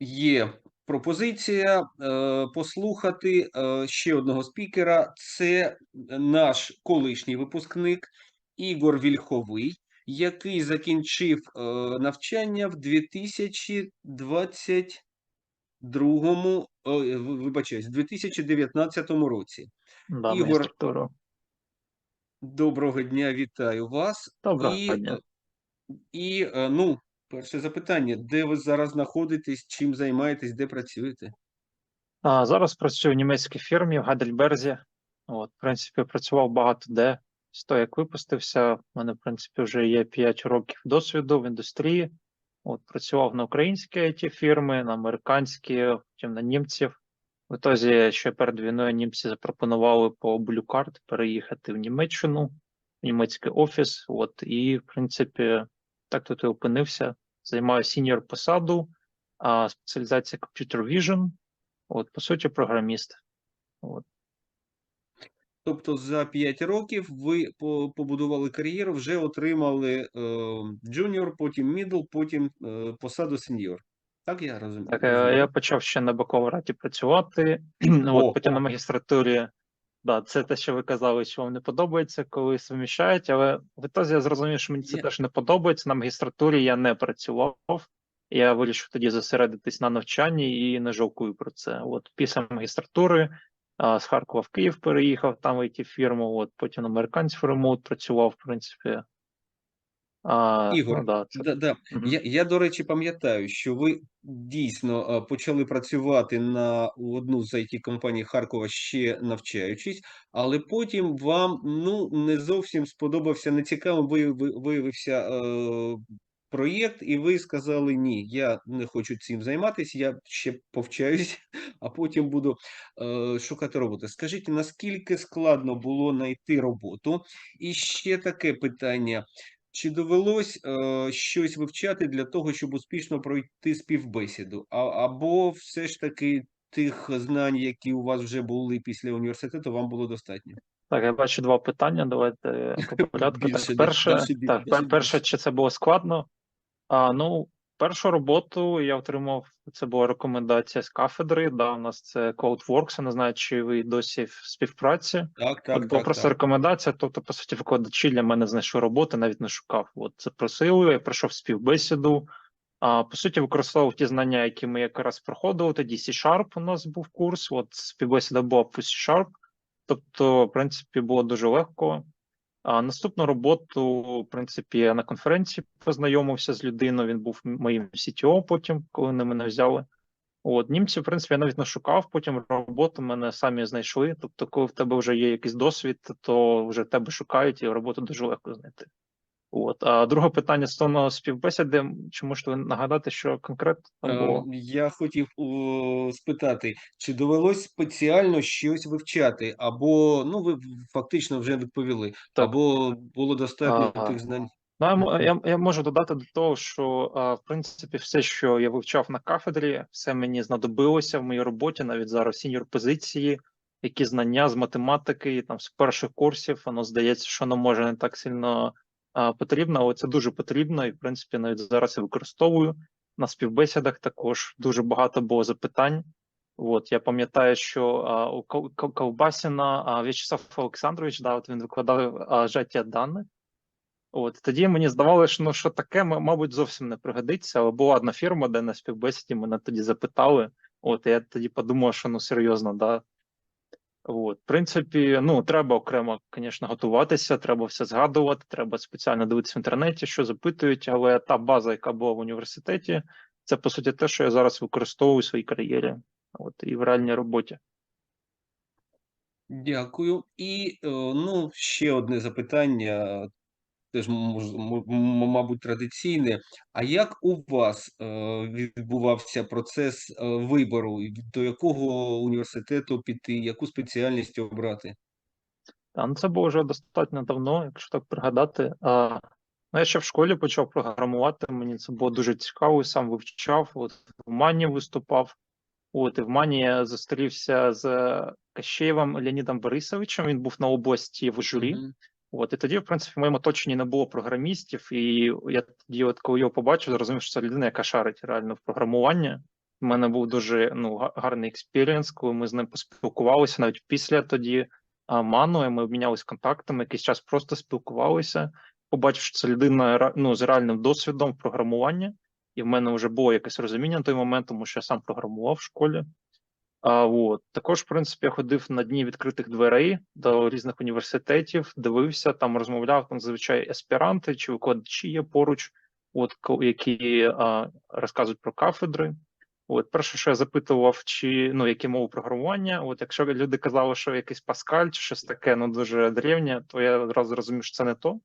Є пропозиція е, послухати е, ще одного спікера. Це наш колишній випускник Ігор Вільховий, який закінчив е, навчання в 2022, ой, в- вибачаюсь, в 2019 році. Да, Ігор-. Доброго дня, вітаю вас. Доброго І, дня. і ну, перше запитання: де ви зараз знаходитесь, чим займаєтесь, де працюєте? А, зараз працюю в німецькій фірмі в Гадельберзі. От, в принципі, працював багато де. З того, як випустився, в мене, в принципі, вже є 5 років досвіду в індустрії. От, працював на українські it фірми, на американські, потім на німців. В ітозі, ще перед війною німці запропонували по Blue Card переїхати в Німеччину, в німецький офіс. От, і, в принципі, так тут і опинився. Займаю сіньор посаду, а спеціалізація Computer Vision. От, по суті, програміст. От. Тобто за 5 років ви побудували кар'єру, вже отримали е, джуніор, потім мідл, потім е, посаду сеньор. Так я розумію? Так, е, я почав ще на бакалавраті працювати, О, от, потім на магістратурі. Да, це те, що ви казали, що вам не подобається, коли суміщають, але в ітозі я зрозумів, що мені це yeah. теж не подобається. На магістратурі я не працював. Я вирішив тоді зосередитись на навчанні і не жалкую про це. От після магістратури а, з Харкова в Київ переїхав, там в it фірму, от потім американців ремонт працював, в принципі. А, Ігор, ну, да, це, Да, да. Мгм. Я, я, до речі, пам'ятаю, що ви дійсно почали працювати на одну з it компаній Харкова ще навчаючись, але потім вам ну не зовсім сподобався, нецікавим вияви- виявився е, проєкт, і ви сказали: ні, я не хочу цим займатися, я ще повчаюсь, а потім буду е, шукати роботу. Скажіть, наскільки складно було знайти роботу? І ще таке питання. Чи довелось е, щось вивчати для того, щоб успішно пройти співбесіду? А, або все ж таки тих знань, які у вас вже були після університету, вам було достатньо? Так, я бачу два питання. Давайте по порядку. Більше, Так, перше, більше, так, більше. перше, чи це було складно? А, ну, першу роботу я отримав, це була рекомендація з кафедри. Да, у нас це CodeWorks, я не знаю, чи ви досі в співпраці. Так, так, От була так, просто так. рекомендація, тобто, по суті, викладачі для мене знайшли роботи, навіть не шукав. От запросили, я пройшов співбесіду. А, по суті, використовував ті знання, які ми якраз проходили. Тоді C-Sharp у нас був курс, от співбесіда була по C-Sharp. Тобто, в принципі, було дуже легко. А наступну роботу, в принципі, я на конференції познайомився з людиною. Він був моїм CTO потім, коли вони мене взяли. От німці, в принципі, я навіть не шукав. Потім роботу мене самі знайшли. Тобто, коли в тебе вже є якийсь досвід, то вже тебе шукають і роботу дуже легко знайти. От а друге питання стосовно співбесіди. Чи можете ви нагадати, що конкретно там було? Я хотів о, спитати, чи довелось спеціально щось вивчати, або ну ви фактично вже відповіли, Так. або було достатньо А, тих знань. Ну, я, я, я можу додати до того, що а, в принципі все, що я вивчав на кафедрі, все мені знадобилося в моїй роботі, навіть зараз сіньор позиції, які знання з математики, там з перших курсів, воно здається, що воно може не так сильно а, потрібно, але дуже потрібно, і в принципі навіть зараз я використовую на співбесідах. Також дуже багато було запитань. От я пам'ятаю, що а, у Кол- Кол- а, В'ячеслав Олександрович, да, от він викладав а, жаття даних. От тоді мені здавалося, що ну що таке, мабуть, зовсім не пригодиться. Але була одна фірма, де на співбесіді мене тоді запитали. От я тоді подумав, що ну серйозно, да. От, в принципі, ну треба окремо, звісно, готуватися, треба все згадувати, треба спеціально дивитися в інтернеті, що запитують, але та база, яка була в університеті, це по суті те, що я зараз використовую у своїй кар'єрі, от і в реальній роботі. Дякую. І е, ну, ще одне запитання, теж мабуть, традиційне. А як у вас е, відбувався процес е, вибору, до якого університету піти, яку спеціальність обрати? Та, ну це було вже достатньо давно, якщо так пригадати. А, ну, я ще в школі почав програмувати, мені це було дуже цікаво, сам вивчав, от в Мані виступав. От, і в Мані я зустрівся з Кащеєвим Леонідом Борисовичем, він був на області в журі. Мгм. От, і тоді, в принципі, в моєму оточенні не було програмістів, і я тоді, от коли його побачив, зрозумів, що це людина, яка шарить реально в програмуванні. У мене був дуже ну, гарний експірієнс, коли ми з ним поспілкувалися навіть після тоді Ману, ми обмінялися контактами, якийсь час просто спілкувалися. Побачив, що це людина ну, з реальним досвідом в програмуванні, і в мене вже було якесь розуміння на той момент, тому що я сам програмував в школі. А, от. Також, в принципі, я ходив на дні відкритих дверей до різних університетів, дивився, там розмовляв, там зазвичай аспіранти чи викладачі є поруч, от, які а, розказують про кафедри. От, перше, що я запитував, чи ну, які мови програмування. От, якщо люди казали, що якийсь Паскаль чи щось таке, ну дуже древнє, то я одразу зрозумів, що це не то.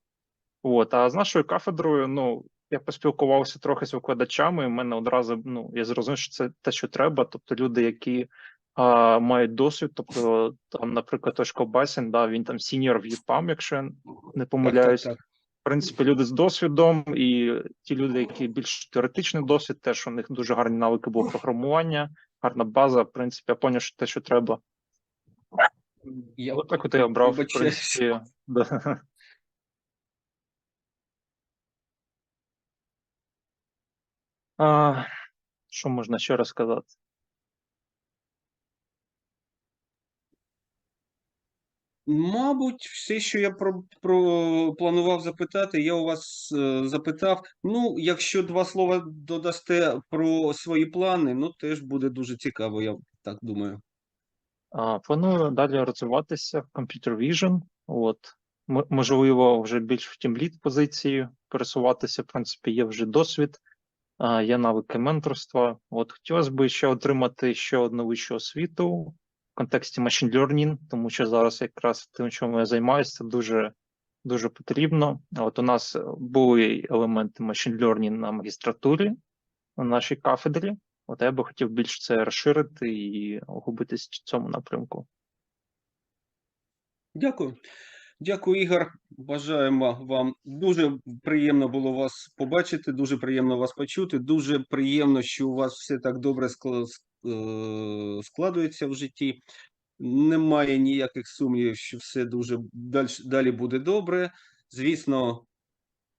От, а з нашою кафедрою, ну, я поспілкувався трохи з викладачами, і в мене одразу ну, я зрозумів, що це те, що треба. Тобто люди, які а, мають досвід, тобто, там, наприклад, Тошко Басін, да, він там сіньор в ЄПАМ, якщо я не Так, так, помиляюсь. так. В принципі, люди з досвідом, і ті люди, які більш теоретичний досвід, теж у них дуже гарні навики було програмування, гарна база. В принципі, я поняв, що те, що треба. Я От так от я обрав, в принципі. Да. А, що можна ще розказати? Мабуть, все, що я про, про планував запитати, я у вас е, запитав. Ну, якщо два слова додасте про свої плани, ну теж буде дуже цікаво, я так думаю. А, Планую далі розвиватися в Computer Vision. От. Можливо, вже більш в тімлід позиції пересуватися. В принципі, є вже досвід, є навики менторства. От хотілося б ще отримати ще одну вищу освіту в контексті machine learning, тому що зараз якраз тим, чим я займаюся, це дуже, дуже потрібно. От у нас були елементи machine learning на магістратурі на нашій кафедрі. От я би хотів більш це розширити і углубитись в цьому напрямку. Дякую. Дякую, Ігор. Бажаємо вам. Дуже приємно було вас побачити, дуже приємно вас почути. Дуже приємно, що у вас все так добре е, складується в житті. Немає ніяких сумнівів, що все дуже далі, далі буде добре. Звісно,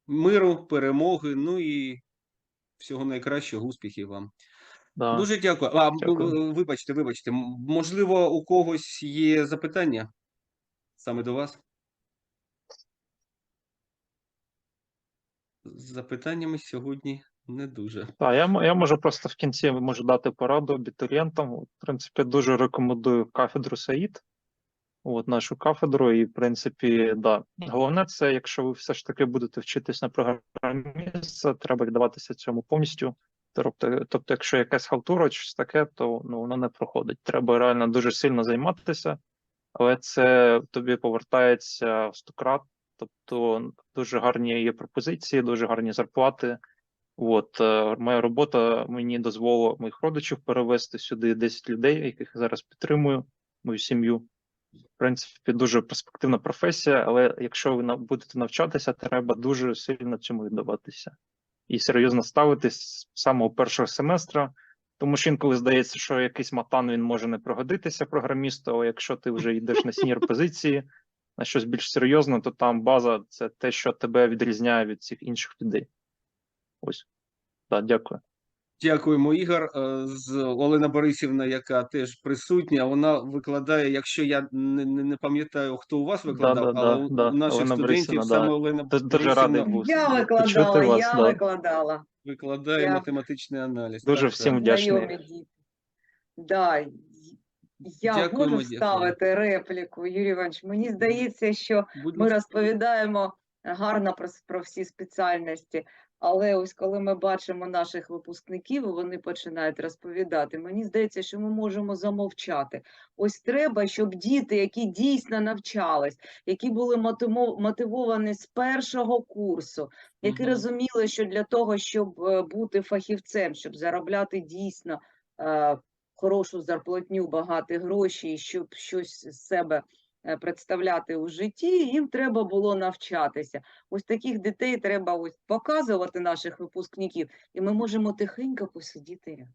миру, перемоги, ну і всього найкращого, успіхів вам. Да. Дуже дякую. А, Дякую. вибачте, вибачте, можливо, у когось є запитання саме до вас? Запитаннями сьогодні не дуже. Так, я, я можу просто в кінці можу дати пораду абітурієнтам. В принципі, дуже рекомендую кафедру САїД, от нашу кафедру. І, в принципі, да. Головне, це якщо ви все ж таки будете вчитись на програміста, треба віддаватися цьому повністю. Тобто, тобто, якщо якась халтура чи щось таке, то ну, воно не проходить. Треба реально дуже сильно займатися, але це тобі повертається в 100 крат. Тобто дуже гарні є пропозиції, дуже гарні зарплати. От е, моя робота мені дозволила моїх родичів перевести сюди 10 людей, яких я зараз підтримую, мою сім'ю. В принципі, дуже перспективна професія, але якщо ви будете навчатися, треба дуже сильно цьому віддаватися і серйозно ставитись з самого першого семестра. Тому що інколи здається, що якийсь матан він може не пригодитися програмісту, але якщо ти вже йдеш на сіньор позиції, на щось більш серйозне, то там база це те, що тебе відрізняє від всіх інших людей. Ось. Так, дякую. Дякуємо, Ігор. Е, З Олена Борисівна, яка теж присутня, вона викладає, якщо я не, не, не пам'ятаю, хто у вас викладав, да, але да, у, да. у наших Олена студентів Борисівна, саме да. Олена Д- дуже радий Борисівна був. Я викладала, вас, я да. викладала. викладає Я- математичний аналіз. Дуже Так, всім вдячний. Да, я Дякуємо, можу дякуємо. ставити репліку, Юрій Іванович. Мені здається, що Будь ми розповідаємо гарно про, про всі спеціальності, але ось коли ми бачимо наших випускників, вони починають розповідати. Мені здається, що ми можемо замовчати. Ось треба, щоб діти, які дійсно навчались, які були мотивовані з першого курсу, які Мгм. розуміли, що для того, щоб е, бути фахівцем, щоб заробляти дійсно е, хорошу зарплатню, багаті гроші, щоб щось з себе е, представляти у житті, їм треба було навчатися. Ось таких дітей треба ось показувати наших випускників, і ми можемо тихенько посидіти рядом.